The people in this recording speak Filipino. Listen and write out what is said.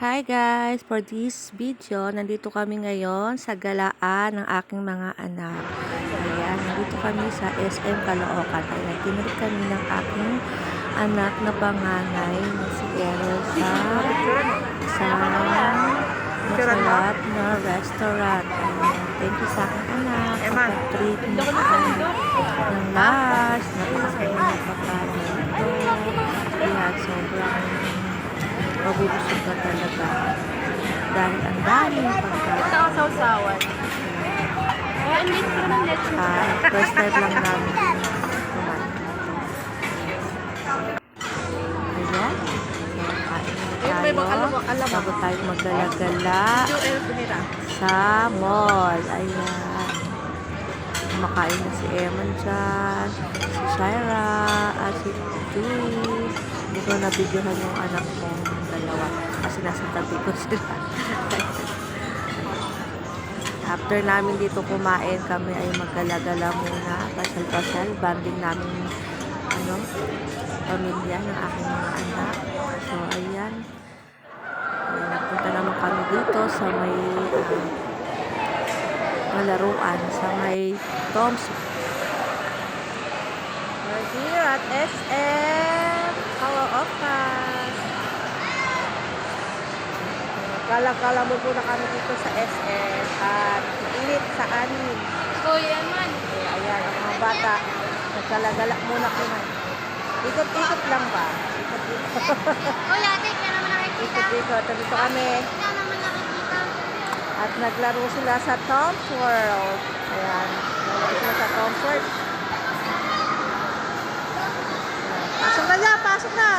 Hi guys! For this video, nandito kami ngayon sa galaan ng aking mga anak. Ayan, nandito kami sa SM Caloocan. Ayan, tinulit kami ng aking anak na panganay na si Errol sa sa masarap na restaurant. Ayan, thank you sa aking anak. Emma, Pag-treat mo ng lunch. Na pagkain. Ayan, sobrang mabubusog ka talaga. Dahil ang daming pagkain. Ito ang sausawan. Eh, ang lit ko ng lechon. Ah, first time lang namin. Ayan. So, kain tayo. Bago tayo magdala-gala sa mall. Ayan. Kumakain na si Eman dyan, si Shaira, at si Juice. Hindi ko nabidyohan yung anak kong dalawa kasi nasa tabi ko sila. After namin dito kumain, kami ay maggalagala muna, pasyal-pasyal, banding namin ano, pamilya ng aking mga anak. So, ayan. Ayan, nagpunta naman kami dito sa may ah, malaruan, sa may Tom's. We're here at SM Caloocan. Kala-kala mo po na kami dito sa SM at init sa anin. Kuya man. Eh, ayan, ang mga bata, nagkalagala muna kami. Ikot-ikot lang ba? Ikot-ikot. Kuya, ate, kaya naman nakikita. Ikot-ikot. Dito kami. Kaya naman nakikita. At naglaro sila sa Tom's World. Ayan. Naglaro sila sa Tom's World. Pasok na niya, pasok na.